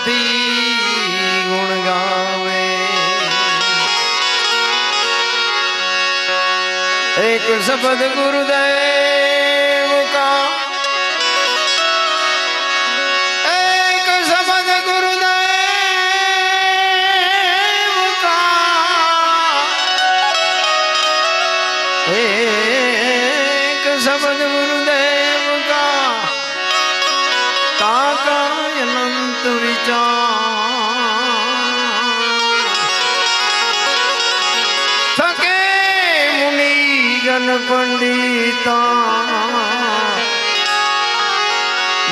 મોથી ગુણ ગાવે એક શબ્દ ગુરુદેવ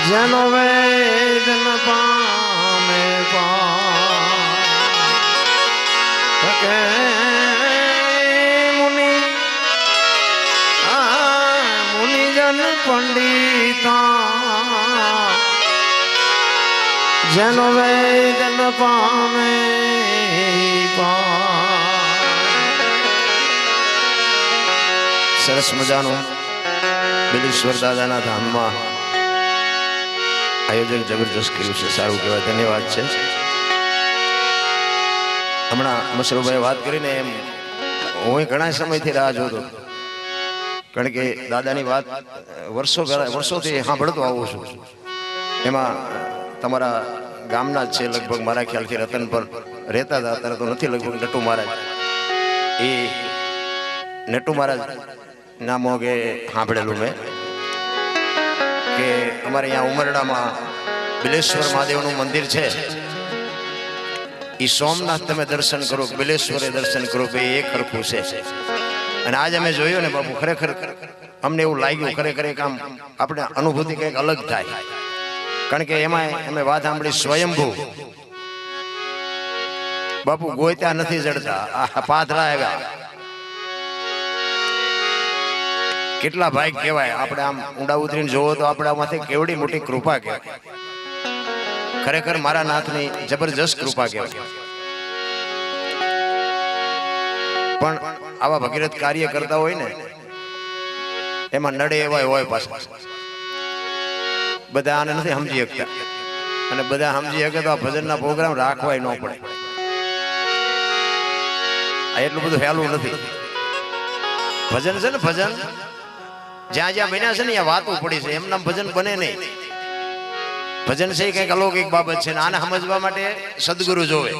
જનો વેદન પામે પા થકે મુનિ આ મુનિજન પંડિતા જન વેદન પામે સરસ મજાનું બિલીશ્વર દાદાના ધામમાં આયોજન જબરજસ્ત કર્યું છે. સારું કહેવાય. ધન્યવાદ છે. હમણાં મસરૂભાઈ વાત કરીને એમ, હું ઘણા સમયથી રાહ જોતો. કારણ કે દાદાની વાત વર્ષો વર્ષોથી સાંભળતો આવું છું. એમાં તમારા ગામના જ છે લગભગ મારા ખ્યાલથી રતન પર રહેતા હતા. અત્યારે તો નથી લગભગ નટુ મહારાજ. એ નટુ મહારાજ ના મોગે સાંભળેલું મેં. કે અમારે અહીંયા ઉમરડામાં બિલેશ્વર મહાદેવનું મંદિર છે. એ સોમનાથ તમે દર્શન કરો, બિલેશ્વરે દર્શન કરો, બે એક ખરખું છે. અને આજ અમે જોયું ને બાપુ, ખરેખર અમને એવું લાગ્યું, ખરેખર એક આમ આપણે અનુભૂતિ કંઈક અલગ થાય. કારણ કે એમાં અમે વાત સાંભળી સ્વયંભૂ. બાપુ ગોયતા નથી જડતા. આ પાથરા આવ્યા. કેટલા ભાઈ કહેવાય? આપણે આમ ઊંડા ઉતરીને જોવો તો આપણા માંથી કેવડી મોટી કૃપા કહેવાય. ખરેખર મારા નાથની જબરજસ્ત કૃપા કહેવાય. પણ આવા ભગીરથ કાર્ય કરતા હોય ને, એમાં નડે એવા હોય પાછા. બધા આને નથી સમજી શકતા. અને બધા સમજી શકે તો આ ભજનના પ્રોગ્રામ રાખવાય ન પડે. આ એટલું બધું હેલું નથી. ભજન છે ને ભજન? જ્યાં જ્યાં બન્યા છે ને ત્યાં વાતો પડી છે. એમના ભજન બને નહીં. ભજન છે કંઈક અલૌકિક બાબત છે આને સમજવા માટે સદગુરુ જોવે.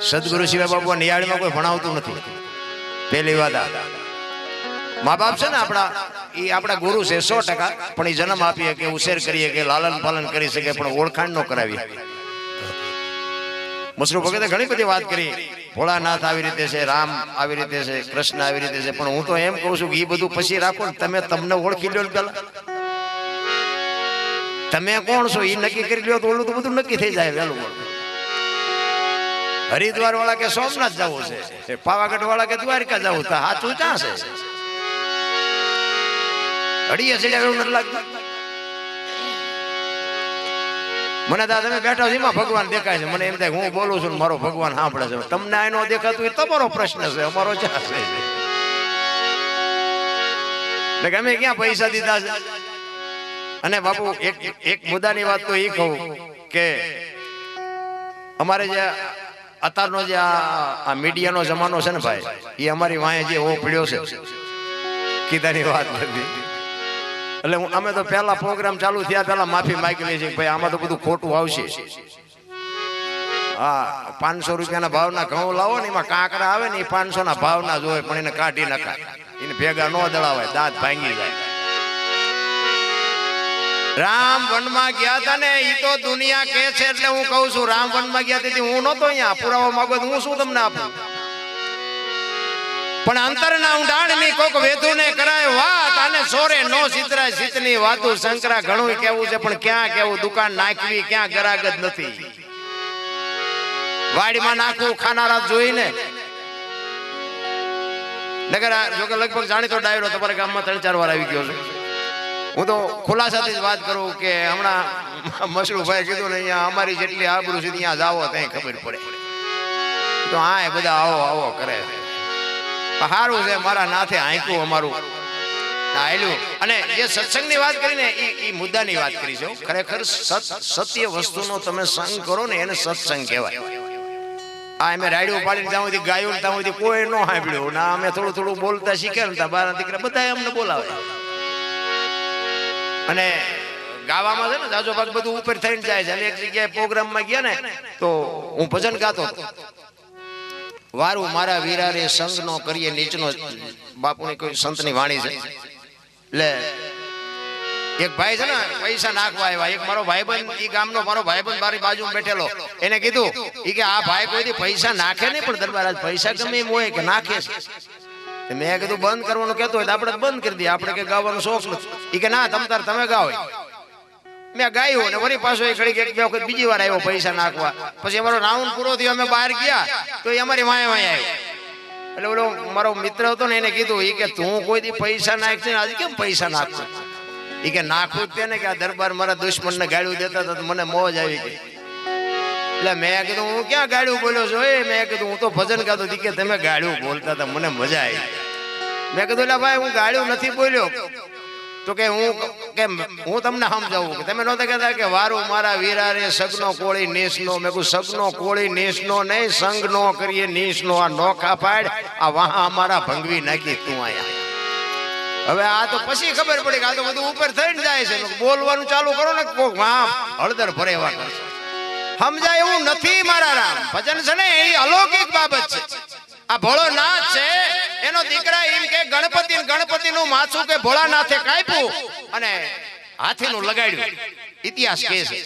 સદગુરુ સિવાય બાબુ નિયાળીમાં કોઈ ભણાવતું નથી. પહેલી વાત મા બાપ છે ને આપણા, એ આપણા ગુરુ છે સો ટકા, પણ એ જન્મ આપીએ કે ઉછેર કરીએ કે લાલન પાલન કરી શકે, પણ ઓળખાણ ન કરાવી મસરૂ ભગતે ઘણી બધી વાત કરી. ભોળાનાથ આવી રીતે છે, રામ આવી રીતે છે, કૃષ્ણ આવી રીતે છે. પણ હું તો એમ કહું છું કે એ બધું પછી રાખો ને તમે તમને ઓળખી લો પેલા. તમે કોણ છો? એ નક્કી કરી લ્યો તો ઓલું તો બધું નક્કી થઈ જાય વહેલું હરિદ્વાર વાળા કે સોમનાથ જવું છે? પાવાગઢ વાળા કે દ્વારકા જવું? હાથું ક્યાં છે? અડીએ ચડ્યા એવું નથી લાગતું? મને દાદા તમે બેઠા છો, એમાં ભગવાન દેખાય છે. મને એમ થાય હું બોલું છું મારો ભગવાન સાંભળે છે. તમને આ નો દેખાતું એ તમારો પ્રશ્ન છે, અમારો ચા છે. અમે ક્યાં પૈસા દીધા છે? અને બાપુ, એક એક મુદ્દાની વાત તો એ કહું કે અમારે જે અત્યારનો જે આ મીડિયાનો જમાનો છે ને ભાઈ એ અમારી વાંહે જે ઓ પીડ્યો છે. કીધાની વાત નથી એટલે હું અમે તો પહેલા પ્રોગ્રામ ચાલુ થયા, પહેલા માફી માંગી લઈએ છીએ ભાઈ આમાં તો બધું ખોટું આવશે. હા, પાંચસો રૂપિયાના ભાવના ઘઉં લાવો ને એમાં કાંકરા આવે ને એ પાંચસો ના ભાવના જ પણ એને કાઢી નાખાય. એને ભેગા ન દળાવાય, દાંત ભાંગી જાય. રામ વનમાં ગયા હતા ને એ તો દુનિયા કે છે એટલે હું કહું છું, રામ વનમાં ગયા તેથી હું નતો અહીંયા પુરાવો માંગો હું શું તમને આપું? પણ અંતરના ઊંડાણની કોક વેધુને કરાય વાત અને સોરે નો સિતરાય સિતની વાતું શંકરા ઘણું કેવું છે પણ ક્યાં કેવું દુકાન નાખવી ક્યાં ગરાગત નથી. વાડીમાં નાખવું ખાનારા જોઈને. નગર જો કે લગભગ જાણીતો ડાયરો તમારા ગામમાં ત્રણ ચાર વાર આવી ગયો છે. હું તો ખુલાસાથી જ વાત કરું કે હમણાં મશરૂભાઈ કીધું ને અહીંયા અમારી જેટલી આબરૂ છે ત્યાં જાવો ત્યાં ખબર પડે. તો હા એ બધા આવો આવો કરે. છે સારું છે મારા નાથે આંકું અમારું. ના, આયલું. અને જે સત્સંગની વાત કરીને એ એ મુદ્દાની વાત કરી છે ખરેખર સત સત્ય વસ્તુનો તમે સંગ કરો ને એને સત્સંગ કહેવાય. આ અમે રાડિયો પાડીને ત્યાં સુધી ગાયું ને ત્યાં સુધી કોઈ ન સાંભળ્યું. ના અમે થોડું થોડું બોલતા શીખ્યા ને બાર દીકરા બધા અમને બોલાવે. અને ગાવામાં છે ને જાજો ભાગ બધું ઉપર થઈને જાય છે. અને એક જગ્યાએ પ્રોગ્રામમાં ગયા ને તો હું ભજન ગાતો. વારું મારા વીરારે સંગ નો કરીએ નીચનો બાપુની કોઈ સંતની વાણી છે. એટલે એક ભાઈ છે ને પૈસા નાખવા આવ્યા. એક મારો ભાઈબંધ ઈ ગામનો મારો ભાઈબંધ મારી બાજુ બેઠેલો. એને કીધું ઈ કે આ ભાઈ કોઈ પૈસા નાખે નહીં પણ દરબાર આજ પૈસા ગમે એમ હોય કે નાખે છે. મેં કીધું બંધ કરવાનું કહેતો હોય તો આપણે બંધ કરી દઈએ. આપણે કે ગાવાનો શોખ નથી. એ કે ના તમ તાર તમે ગાઓ મેં ગાયું ને વળી પાછો એ ઘડીક એક બીજી વાર આવ્યો પૈસા નાખવા. પછી અમારો રાઉન્ડ પૂરો થયો, અમે બહાર ગયા, તો એ અમારી વાંય વાંય આવ્યો એટલે ઓલો મારો મિત્ર હતો ને, એને કીધું એ કે તું કોઈ દી પૈસા નાખશે ને, આજે કેમ પૈસા નાખશો? એ કે, નાખું જ ને કે આ દરબાર મારા દુશ્મનને ગાળ્યું દેતા હતા મને મોજ આવી ગઈ. એટલે મેં કીધું, હું ક્યાં ગાળ્યું બોલ્યો છું? એ મેં કીધું, હું તો ભજન ગાતો હતી. કે, તમે ગાળ્યું બોલતા હતા, મને મજા આવી મેં કીધું એટલે ભાઈ, હું ગાળ્યું નથી બોલ્યો. તો કે હું કે હું તમને સમજાવું તમે નહોતા કહેતા કે વારું મારા વીરા રે સગનો કોળી નીસનો? મેં કહું સગનો કોળી નીસનો નહીં સંગ નો કરીએ નીસનો. આ નોખા પાડ, આ વાહા અમારા ભંગવી નાખી તું આયા હવે આ તો પછી ખબર પડી કે આ તો બધું ઉપર થઈને જાય છે. બોલવાનું ચાલુ કરો ને, કોક વાહ, હળદર ભરેવા કરશે સમજાય એવું નથી મારા રામ. ભજન છે ને, એ અલૌકિક બાબત છે. આ ભોળો નાથ એનો દીકરા એમ કે, ગણપતિ ગણપતિ નું માથું કે ભોળાનાથે કાપ્યું? અને હાથીનું લગાડ્યું. ઇતિહાસ કે છે.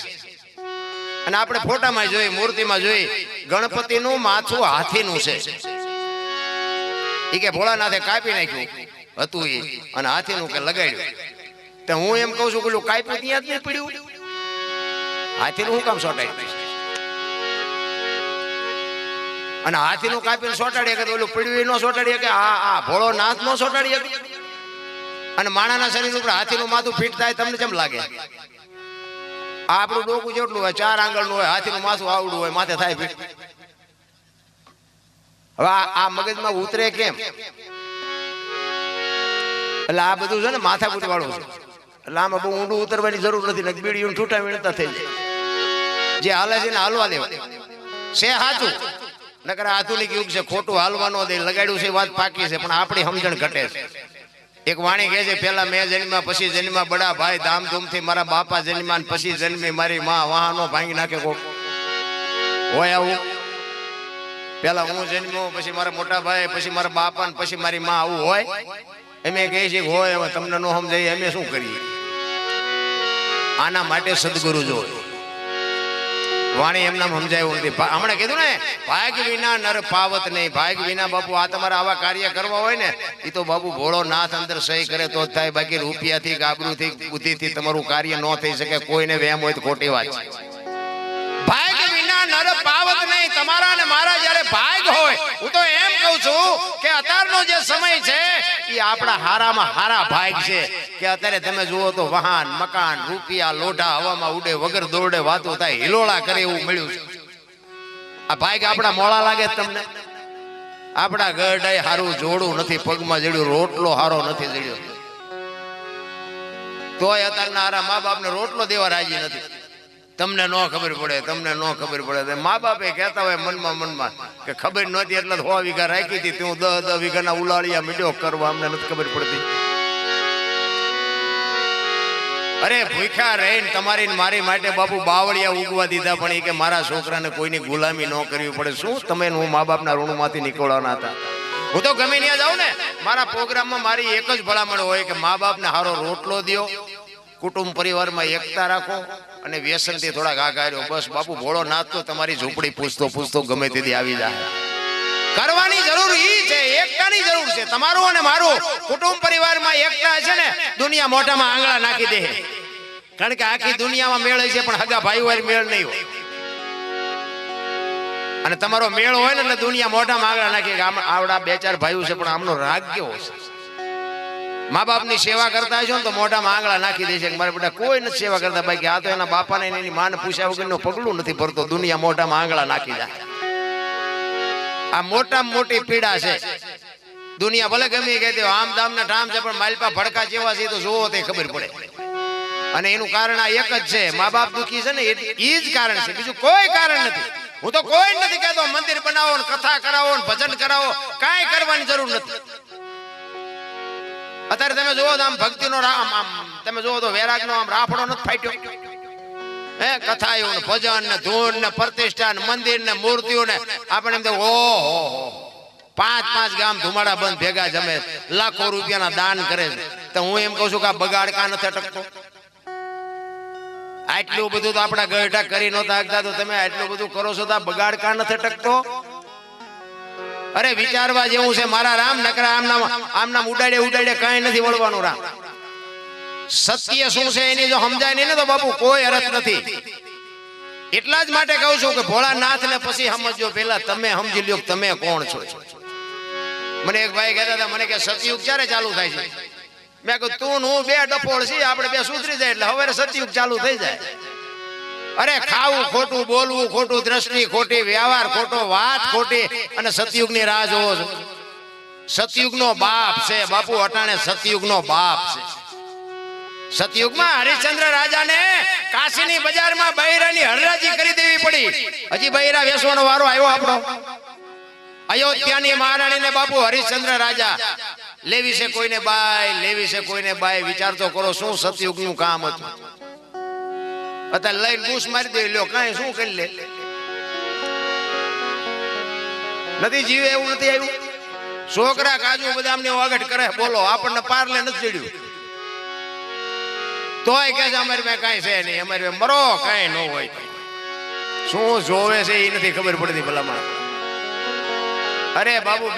અને આપણે ફોટામાં જોઈ મૂર્તિમાં જોઈ ગણપતિનું માથું હાથીનું છે. એ કે ભોળાનાથે કાપી નાખ્યું. હતું એ અને હાથી નું કે લગાડ્યું. તો હું એમ કહું છું ઓલું કાપ્યું ત્યાં જ નહીં પડ્યું. હાથીનું હું કામ સોટાડ્યું? અને હાથીનું કાપીને સોટાડીએ કે ઓલું પીડવી નો સોટાડી કે આ આ ભોળો નાથ નો સોટાડી કે? અને માણાના શરીર ઉપર હાથીનું માથું ફીટ થાય તમને કેમ લાગે? આપણું ડોકું જેટલું હોય ચાર આંગળનું હોય હાથીનું માથું આવડું હોય માથે થાય ફીટ. હવે આ આ મગજમાં ઉતરે કેમ? એટલે આ બધું છે ને માથાકૂટ વાળું છે. એટલે આમાં બહુ ઊંડું ઉતરવાની જરૂર નથી ને બીડીયું છૂટા વીણતા થઈ જાય. જે હાલે છે ને હાલવા દેવા. છે સાચું નકર આધુનિક યુગ છે, ખોટું હાલવાનો દે, લગાડ્યું છે વાત પાકી છે, પણ આપણી સમજણ ઘટે છે. એક વાણી કહે છે પેલા મેં જન્મ્યા, પછી જન્મ્યા બડા ભાઈ, ધામધૂમથી મારા બાપા જન્મ્યા પછી જન્મી મારી માં. વાહનો ભાંગી નાખે કોક. હોય આવું. પેલા હું જન્મ્યો, પછી મારા મોટા ભાઈ, પછી મારા બાપા ને પછી મારી માં. આવું હોય. એમે કહે છે હોય તમને નો સમજાય, અમે શું કરીએ? આના માટે સદગુરુ જો વાણી એમના સમજાયું નથી. હમણાં કીધું ને, ભાગ વિના નર પાવત નહીં. ભાગ વિના બાપુ, આ તમારા આવા કાર્ય કરવા હોય ને એ તો બાપુ ભોળો નાથ અંદર સહી કરે તો થાય. બાકી રૂપિયાથી ગાબરૂથી બુદ્ધિથી તમારું કાર્ય ન થઈ શકે. કોઈને વેમ હોય તો ખોટી વાત છે. વિના નર પાવત નહીં. તમારા ને મારા જ્યારે ભાગ હોય, હું તો એમ કહું છું કે અત્યારનો જે સમય છે એ આપણા હારામાં હારા ભાગ છે કે અત્યારે તમે જુઓ તો વાહન, મકાન, રૂપિયા, લોઢા, હવામાં ઉડે, વગર દોરડે વાતો થાય, હિલોળા કરે એવું મળ્યું છે. આ ભાગ આપણા મોળા લાગે તમને? આપણા ગઢાઈ હારું જોડું નથી, પગમાં જડ્યું, રોટલો હારો નથી જડ્યો. તોય અત્યારના હારા મા બાપને રોટલો દેવા રાજી નથી. તમને ન ખબર પડે, તમને ન ખબર પડે. મા બાપે કહેતા હોય મનમાં મનમાં કે ખબર નહોતી એટલે સો વીઘા રાખી હતી. તું દસ દસ વીઘાના ઉલાળિયા મીડ્યો કરવા, અમને નથી ખબર પડતી. અરે, ભૂખ્યા રહીને તમારી મારી માટે બાપુ બાવળિયા ઉગવા દીધા, પણ એ કે મારા છોકરાને કોઈની ગુલામી ન કરવી પડે. શું તમે હું મા બાપના ઋણમાંથી નીકળવાના હતા? હું તો ગમે ત્યાં જાઉં ને, મારા પ્રોગ્રામમાં મારી એક જ ભલામણ હોય કે મા બાપને સારો રોટલો દ્યો, કુટુંબ પરિવારમાં એકતા રાખો અને વ્યસનથી થોડા ઘા રહ્યો બસ, બાપુ, ભોળો નાથ તો તમારી ઝૂંપડી પૂછતો પૂછતો ગમે તેથી આવી જાય. કરવાની જરૂર ઈ છે, એકતાની જરૂર છે. તમારું અને મારું. કુટુંબ પરિવારમાં એકતા છે ને, દુનિયા મોઢામાં આંગળા નાખી દે. કારણ કે આખી દુનિયામાં મેળ છે પણ હગા ભાઈ હોય મેળ નહીં હોય. અને તમારો મેળ હોય ને દુનિયા મોઢામાં આંગળા નાખી આવડા બે ચાર ભાઈઓ છે, પણ આમનો રાગ કેવો છે? મા બાપની સેવા કરતા હશો ને તો મોઢામાં આંગળા નાખી દેશે મારા બેટા કોઈ નથી સેવા કરતા ભાઈ કે આ તો એના બાપાને એની માને પૂછ્યા વગરનું પગલું નથી ભરતો દુનિયા મોઢામાં આંગળા નાખી જાય આ મોટા મોટી પીડા છે. દુનિયા ભલે ગમે કહેતી હોય, આમ દામ ના ઠામ છે પણ માલપા ભડકા જેવા છે તો જોવો તે ખબર પડે. અને એનું કારણ આ એક જ છે મા બાપ દુખી છે ને એ જ કારણ છે બીજું કોઈ કારણ નથી. હું તો કોઈ નથી કહેતો મંદિર બનાવો ને કથા કરાવો ને ભજન કરાવો કાંઈ કરવાની જરૂર નથી. અત્યારે તમે જુઓ તો આમ ભક્તિનો રા- આમ તમે જુઓ તો વૈરાગનો આમ રાફડો નથી ફાટ્યો. હે કથાયું ને ભજન ને ધૂન ને પ્રતિષ્ઠા ને મંદિર ને મૂર્તિઓ ને આપણે એમ તો ઓહો પાંચ પાંચ ગામ ધુમાડા બંધ ભેગા જમે, લાખો રૂપિયાના દાન કરે છે. તો હું એમ કહું છું કે આ બગાડ કા નથી અટકતો? આટલું બધું તો આપણા ગઢા કરી નહોતા શકતા. તો તમે આટલું બધું કરો છો તો બગાડ કા નથી અટકતો? અરે વિચારવા જેવું છે, મારા રામ નકરા આમ નામ આમ નામ ઉડાડે ઉડાડે કાંઈ નથી વળવાનું રામ. સત્ય શું છે એની જો સમજાય નહીં ને તો બાપુ કોઈ અરથ નથી. એટલા જ માટે કહું છું કે ભોળાનાથ ને પછી સમજો પેલા તમે સમજી લ્યો તમે કોણ છો. મને એક ભાઈ કહેતા હતા, મને કે સતયુગ ક્યારે ચાલુ થાય છે? મેં કહ્યું તું હું બે ડફોળ છીએ, આપણે બે સુધરી જાય, એટલે હવે સતયુગ ચાલુ થઈ જાય. અરે ખાવું ખોટું બોલવું ખોટું દ્રષ્ટિ ખોટી વ્યવહાર ખોટો વાત ખોટી અને સતયુગની રાહ જોવો છો. સતયુગનો બાપ છે બાપુ અટાણે સતયુગ નો બાપ છે. સતયુગમાં હરિશ્ચંદ્ર રાજાને કાશીની બજારમાં બૈરાની હરરાજી કરી દેવી પડી. હજી બૈરા વેસવાનો વારો આવ્યો આપણો. અયોધ્યાની મહારાણીને બાપુ હરિશ્ચંદ્ર રાજા લેવી છે કોઈને બાય લેવી છે કોઈને બાય વિચાર તો કરો શું સતયુગનું કામ હતું? અત્યારે લઈને બૂસ મારી દે, લ્યો, કાંઈ શું કરી લે? નથી જીવે એવું નથી આવ્યું? છોકરા કાજુ બદામની વાગટ કરે, બોલો, આપણને પારલે નથી ચડ્યું તોય કે છે, અમારી પાસે કાંઈ છે નહીં, અમારી પાસે મરો, કાંઈ ન હોય. શું જોવે છે એ નથી ખબર પડતી ભલામણ. અરે બાબુ